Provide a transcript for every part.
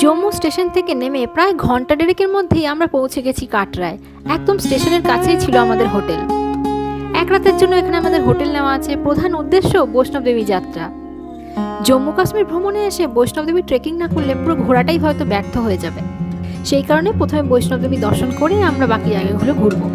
Jammu station থেকে নেমে প্রায় ঘণ্টা দেড়েকের মধ্যেই আমরা পৌঁছে গেছি কাটরায়। একদম স্টেশনের কাছেই ছিল আমাদের হোটেল। এক রাতের জন্য এখানে আমাদের হোটেল নেওয়া আছে প্রধান উদ্দেশ্য বৈষ্ণব দেবী যাত্রা। জম্মু কাশ্মীর ভ্রমণে এসে বৈষ্ণব দেবী ট্রেকিং না করলে পুরো ঘোরাটাই হয়তো ব্যর্থ হয়ে যাবে। সেই কারণে প্রথমে বৈষ্ণব দেবী দর্শন করে আমরা বাকি জায়গাগুলো ঘুরবো।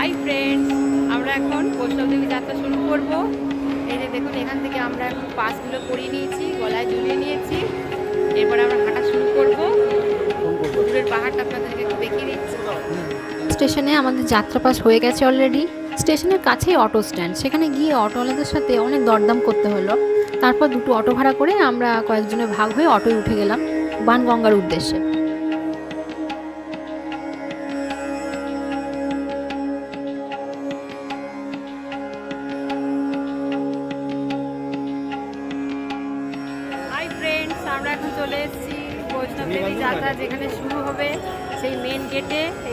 হাই ফ্রেন্ডস আমরা এখন বৈষ্ণব দেবী যাত্রা শুরু করব। এই যে দেখুন, এখান থেকে আমরা এখন পাসগুলো পরিয়ে নিয়েছি, গলায় ঝুলিয়ে নিয়েছি। এরপর আমরা হাঁটা শুরু করব। দূরের পাহাড়টা আপনাদেরকে একটু দেখিয়ে দিচ্ছি। স্টেশনে আমাদের যাত্রা পাস হয়ে গেছে অলরেডি স্টেশনের কাছেই অটো স্ট্যান্ড সেখানে গিয়ে অটোওয়ালাদের সাথে অনেক দরদাম করতে হলো। তারপর দুটো অটো ভাড়া করে আমরা কয়েকজনের ভাগ হয়ে অটোয় উঠে গেলাম বানগঙ্গার উদ্দেশ্যে।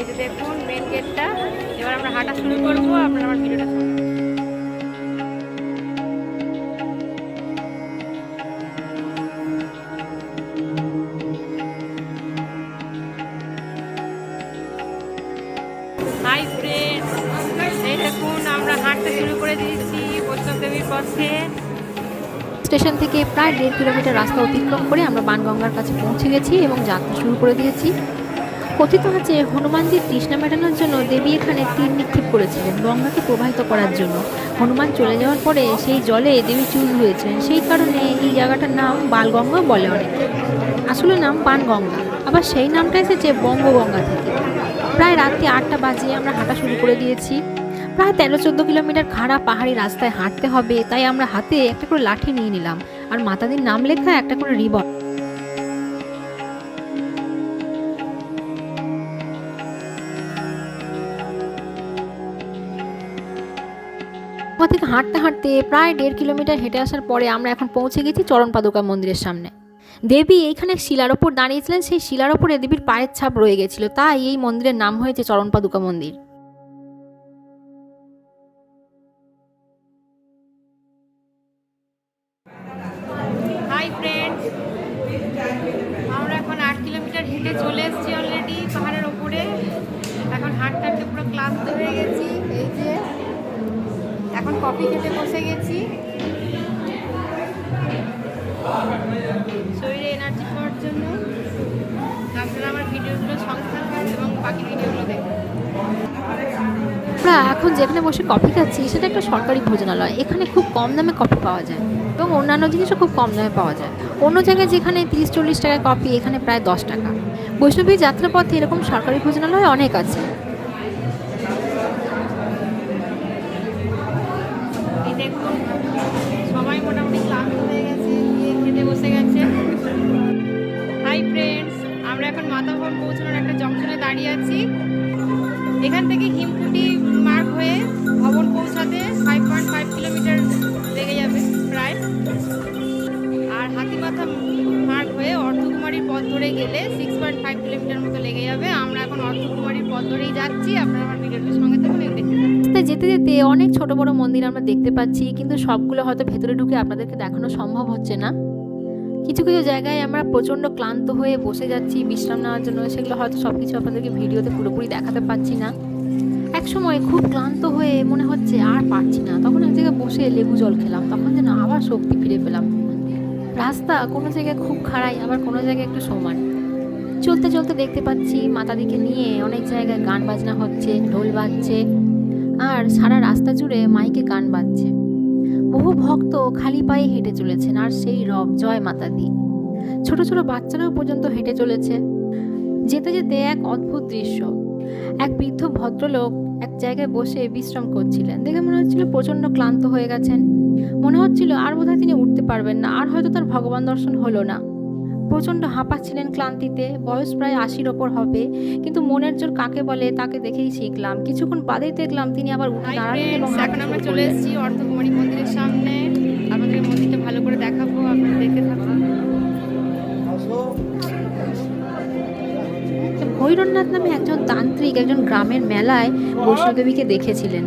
যে দেখুন মেন গেটটা এবার আমরা হাঁটা শুরু করব, আপনারা আমার ভিডিওটা দেখুন, আমরা শুরু করে দিয়েছি স্টেশন থেকে প্রায় দেড় কিলোমিটার রাস্তা অতিক্রম করে আমরা বানগঙ্গার কাছে পৌঁছে গেছি এবং যাত্রা শুরু করে দিয়েছি। কথিত আছে হনুমানজির তৃষ্ণা মেটানোর জন্য দেবী এখানে তীর নিক্ষেপ করেছিলেন, গঙ্গাকে প্রবাহিত করার জন্য। হনুমান চলে যাওয়ার পরে সেই জলে দেবী চুল হয়েছিলেন সেই কারণে এই জায়গাটার নাম বালগঙ্গা বলে অনেকে। আসলে নাম পানগঙ্গা। আবার সেই নামটা এসেছে বঙ্গগঙ্গা থেকে। প্রায় রাত্রি আটটা বাজে আমরা হাঁটা শুরু করে দিয়েছি। প্রায় তেরো চোদ্দ কিলোমিটার খাড়া পাহাড়ি রাস্তায় হাঁটতে হবে, তাই আমরা হাতে একটা করে লাঠি নিয়ে নিলাম। আর মাতাদির নাম লেখা একটা করে রিবন। হাঁটতে হাঁটতে প্রায় দেড় কিলোমিটার হেঁটে আসার পরে আমরা এখন পৌঁছে গেছি চরণ পাদুকা মন্দিরের সামনে। দেবী এইখানে শিলার ওপর দাঁড়িয়েছিলেন, সেই শিলার ওপরে দেবীর পায়ের ছাপ রয়ে গেছিল, তাই এই মন্দিরের নাম হয়েছে চরণ পাদুকা মন্দির। আমরা এখন আট কিলোমিটার হেঁটে চলে এসেছি অলরেডি পাহাড়ের ওপরে। এখন হাঁটতে হাঁটতে পুরো ক্লান্ত হয়ে গেছি। কফি খেতে বসে গেছি। শরীরে এনার্জি পাওয়ার জন্য। আপনারা আমার ভিডিওগুলো সঙ্গে থাকবেন এবং বাকি ভিডিওগুলো এখন যেখানে বসে কফি খাচ্ছি, সেটা একটা সরকারি ভোজনালয়। এখানে খুব কম দামে কফি পাওয়া যায় এবং অন্যান্য জিনিসও খুব কম দামে পাওয়া যায়। অন্য জায়গায় যেখানে তিরিশ, চল্লিশ টাকায় কফি, এখানে প্রায় দশ টাকা। বৈষ্ণবী যাত্রাপথে এরকম সরকারি ভোজনালয় অনেক আছে। দাঁড়িয়ে আছি। এখান থেকে হিমকুটি মার্ক হয়ে ভবন পৌঁছাতে ফাইভ পয়েন্ট ফাইভ কিলোমিটার লেগে যাবে প্রায়। আর হাতিমাথা মার্ক হয়ে অর্ধকুমারীর পথ ধরে গেলে সিক্স পয়েন্ট ফাইভ কিলোমিটার মতো লেগে যাবে। আমরা এখন অর্ধকুমারীর পথ ধরেই যাচ্ছি। আপনারা আমার ভিডিওটির সঙ্গে থাকুন দেখতে যেতে যেতে অনেক ছোট বড় মন্দির আমরা দেখতে পাচ্ছি, কিন্তু সবগুলো হয়তো ভেতরে ঢুকে আপনাদেরকে দেখানো সম্ভব হচ্ছে না। কিছু কিছু জায়গায় আমরা প্রচণ্ড ক্লান্ত হয়ে বসে যাচ্ছি, বিশ্রাম নেওয়ার জন্য। সেগুলো হয়তো সব কিছু আপনাদেরকে ভিডিওতে পুরোপুরি দেখাতে পাচ্ছি না। এক সময় খুব ক্লান্ত হয়ে মনে হচ্ছে আর পারছি না। তখন এক জায়গায় বসে লেবু জল খেলাম। তখন যেন আবার শক্তি ফিরে পেলাম। রাস্তা কোনো জায়গায় খুব খাড়াই, আবার কোনো জায়গায় একটু সমান। চলতে চলতে দেখতে পাচ্ছি মাতাদিকে নিয়ে অনেক জায়গায় গান বাজনা হচ্ছে, ঢোল বাজছে। আর সারা রাস্তা জুড়ে মাইকে গান বাজছে। বহু ভক্ত খালি পায়ে হেঁটে চলেছেন, আর সেই রব জয় মাতা দি। ছোট ছোট বাচ্চারাও পর্যন্ত হেঁটে চলেছে। যেতে যেতে এক অদ্ভুত দৃশ্য। এক বৃদ্ধ ভদ্রলোক এক জায়গায় বসে বিশ্রাম করছিলেন। দেখে মনে হচ্ছিল প্রচণ্ড ক্লান্ত হয়ে গেছেন। মনে হচ্ছিল আর বোধহয় তিনি উঠতে পারবেন না, আর হয়তো তার ভগবান দর্শন হলো না। প্রচণ্ড হাঁপাচ্ছিলেন ক্লান্তিতে বয়স প্রায় আশির ওপর হবে কিন্তু মনের জোর কাকে বলে তাকে দেখেই শিখলাম। কিছুক্ষণ বাদেই দেখলাম তিনি আবার উঠে দাঁড়ালেন এবং এখন আমরা চলে এসেছি অর্ধকুমারী মন্দিরের সামনে। আপনাদের মন্দিরটা ভালো করে দেখাবো আপনারা দেখতে থাকুন। ভৈরবনাথ নামে একজন তান্ত্রিক একজন গ্রামের মেলায় বৈষ্ণোদেবীকে দেখেছিলেন।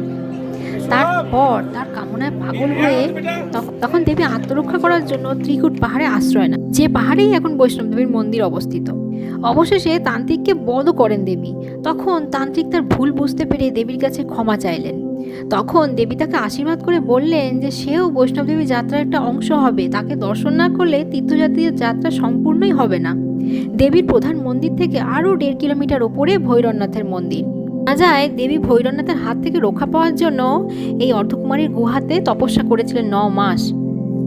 তারপর তার কামনায় পাগল হয়ে তখ- তখন দেবী আত্মরক্ষা করার জন্য ত্রিকুট পাহাড়ে আশ্রয় নেন। যে পাহাড়েই এখন বৈষ্ণবদেবীর মন্দির অবস্থিত। অবশেষে তান্ত্রিককে বধ করেন দেবী। তখন তান্ত্রিক তার ভুল বুঝতে পেরে দেবীর কাছে ক্ষমা চাইলেন। তখন দেবী তাকে আশীর্বাদ করে বললেন যে, সেও বৈষ্ণবদেবী যাত্রার একটা অংশ হবে। তাকে দর্শন না করলে তীর্থযাত্রীর যাত্রা সম্পূর্ণই হবে না। দেবীর প্রধান মন্দির থেকে আরও দেড় কিলোমিটার ওপরে ভৈরবনাথের মন্দির। যায় দেবী ভৈরবনাথের হাত থেকে রক্ষা পাওয়ার জন্য এই অর্ধকুমারীর গুহাতে তপস্যা করেছিলেন ন মাস।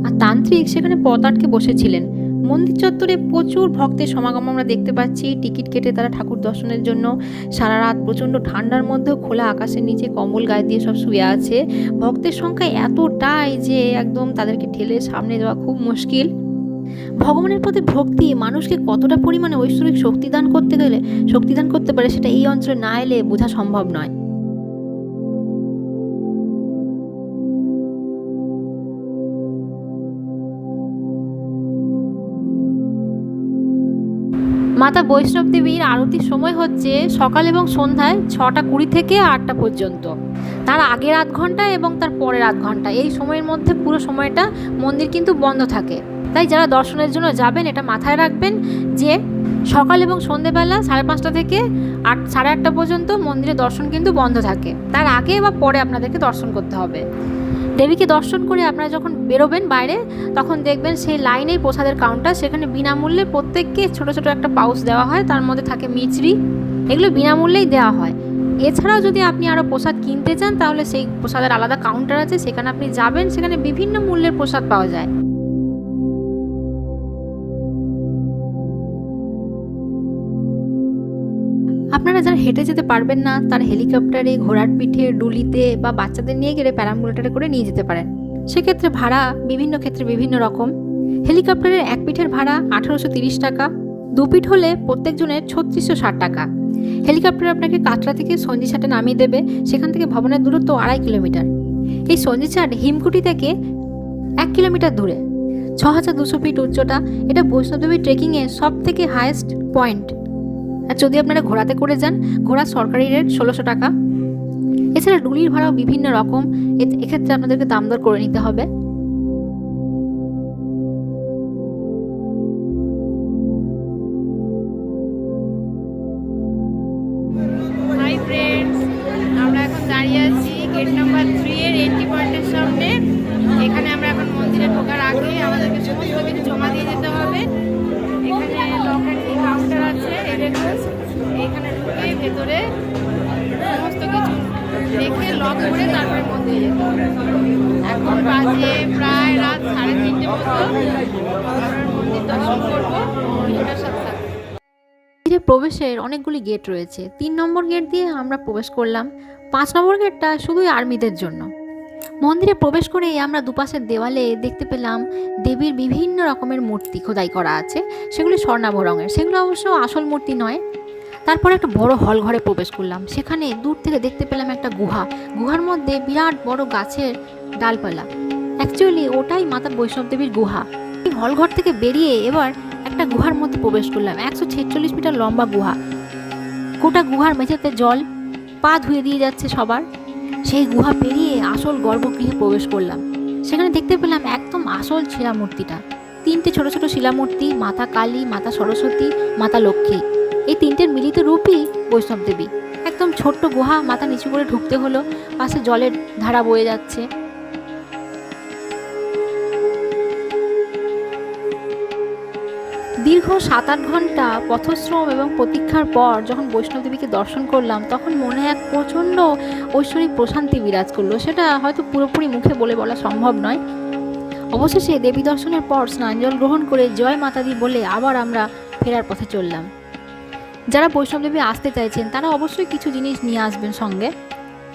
আর তান্ত্রিক সেখানে পথ আটকে বসেছিলেন। মন্দির চত্বরে প্রচুর ভক্তের সমাগম আমরা দেখতে পাচ্ছি। টিকিট কেটে তারা ঠাকুর দর্শনের জন্য সারা রাত প্রচণ্ড ঠান্ডার মধ্যেও খোলা আকাশের নিচে কম্বল গায়ে দিয়ে সব শুয়ে আছে। ভক্তের সংখ্যা এতটাই যে একদম তাদেরকে ঠেলে সামনে যাওয়া খুব মুশকিল। ভগবানের প্রতি ভক্তি মানুষকে কতটা পরিমাণে ঐশ্বরিক শক্তি দান করতে গেলে শক্তি দান করতে পারে সেটা এই অঞ্চলে না এলে বোঝা সম্ভব নয়। মাতা বৈষ্ণব দেবীর আরতির সময় হচ্ছে সকাল এবং সন্ধ্যায় ছটা কুড়ি থেকে আটটা পর্যন্ত। তার আগের আধ ঘণ্টা এবং তার পরের আধ ঘণ্টা। এই সময়ের মধ্যে পুরো সময়টা মন্দির কিন্তু বন্ধ থাকে। তাই যারা দর্শনের জন্য যাবেন, এটা মাথায় রাখবেন যে সকাল এবং সন্ধেবেলা সাড়ে পাঁচটা থেকে আট, সাড়ে আটটা পর্যন্ত মন্দিরে দর্শন কিন্তু বন্ধ থাকে। তার আগে বা পরে আপনাদেরকে দর্শন করতে হবে। দেবীকে দর্শন করে আপনারা যখন বেরোবেন বাইরে, তখন দেখবেন সেই লাইনেই প্রসাদের কাউন্টার সেখানে বিনামূল্যে প্রত্যেককে ছোট ছোট একটা পাউচ দেওয়া হয়। তার মধ্যে থাকে মিচড়ি এগুলো বিনামূল্যেই দেওয়া হয়। এছাড়াও যদি আপনি আরও প্রসাদ কিনতে চান, তাহলে সেই প্রসাদের আলাদা কাউন্টার আছে। সেখানে আপনি যাবেন, সেখানে বিভিন্ন মূল্যের প্রসাদ পাওয়া যায়। হেঁটে যেতে পারবেন না, তার হেলিকপ্টারে, ঘোড়ার পিঠে, ডুলিতে বা বাচ্চাদের নিয়ে গেলে প্যারাম্বুলেটারে করে নিয়ে যেতে পারেন। সেক্ষেত্রে ভাড়া বিভিন্ন ক্ষেত্রে বিভিন্ন রকম। হেলিকপ্টারের এক পিঠের ভাড়া আঠারোশো তিরিশ টাকা, দু পিঠ হলে প্রত্যেকজনের ছত্রিশশো ষাট টাকা। হেলিকপ্টার আপনাকে কাটরা থেকে সঞ্জিছাটে নামিয়ে দেবে, সেখান থেকে ভবনের দূরত্ব আড়াই কিলোমিটার। এই সঞ্জিছাট হিমকুটি থেকে এক কিলোমিটার দূরে ছ হাজার দুশো ফিট উচ্চতা, এটা বৈষ্ণোদেবী ট্রেকিংয়ের সব থেকে হায়েস্ট পয়েন্ট আর যদি আপনারা ঘোড়াতে করে যান ঘোড়া সরকারি রেট ষোলোশো টাকা। এছাড়া ডুলির ভাড়াও বিভিন্ন রকম। এক্ষেত্রে আপনাদেরকে দাম দর করে নিতে হবে। ঢুকে ভেতরে সমস্ত কিছু দেখে লক করে তারপরে এখন বাজে প্রায় রাত সাড়ে তিনটে মন্দির দর্শন করব প্রবেশের অনেকগুলি গেট রয়েছে। তিন নম্বর গেট দিয়ে আমরা প্রবেশ করলাম। পাঁচ নম্বর গেটটা শুধুই আর্মিদের জন্য। মন্দিরে প্রবেশ করেই আমরা দুপাশের দেওয়ালে দেখতে পেলাম দেবীর বিভিন্ন রকমের মূর্তি খোদাই করা আছে। সেগুলি স্বর্ণাভ রঙের। সেগুলো অবশ্য আসল মূর্তি নয়। তারপর একটা বড় হল ঘরে প্রবেশ করলাম। সেখানে দূর থেকে দেখতে পেলাম একটা গুহা। গুহার মধ্যে বিরাট বড় গাছের ডালপালা। অ্যাকচুয়ালি ওটাই মাতা বৈষ্ণব দেবীর গুহা। এই হল ঘর থেকে বেরিয়ে এবার একটা গুহার মধ্যে প্রবেশ করলাম। একশো ছেচল্লিশ মিটার লম্বা গুহা। গোটা গুহার মেঝেতে জল পা ধুয়ে দিয়ে যাচ্ছে সবার। সেই গুহা পেরিয়ে আসল গর্ভগৃহে প্রবেশ করলাম। সেখানে দেখতে পেলাম একদম আসল শিলামূর্তিটা। তিনটে ছোট ছোট শিলামূর্তি, মাতা কালী, মাতা সরস্বতী, মাতা লক্ষ্মী। এই তিনটের মিলিত রূপই বৈষ্ণব দেবী। একদম ছোট্ট গুহা, মাথা নিচু করে ঢুকতে হলো, পাশে জলের ধারা বয়ে যাচ্ছে। দীর্ঘ সাত আট ঘণ্টা পথশ্রম এবং প্রতীক্ষার পর যখন বৈষ্ণবদেবীকে দর্শন করলাম, তখন মনে এক প্রচণ্ড ঐশ্বরিক প্রশান্তি বিরাজ করল। সেটা হয়তো পুরোপুরি মুখে বলে বলা সম্ভব নয়। অবশেষে দেবী দর্শনের পর স্নানজল গ্রহণ করে জয় মাতাদি বলে আবার আমরা ফেরার পথে চললাম। যারা বৈষ্ণবদেবী আসতে চাইছেন, তারা অবশ্যই কিছু জিনিস নিয়ে আসবেন সঙ্গে।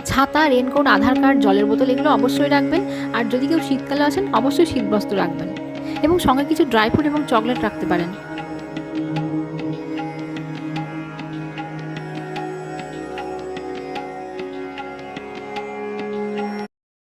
ছাতা রেনকোট আধার কার্ড, জলের বোতল এগুলো অবশ্যই রাখবেন। আর যদি কেউ শীতকালে আসেন, অবশ্যই শীতবস্ত্র রাখবেন। এবং সঙ্গে কিছু ড্রাই ফ্রুট এবং চকলেট রাখতে পারেন।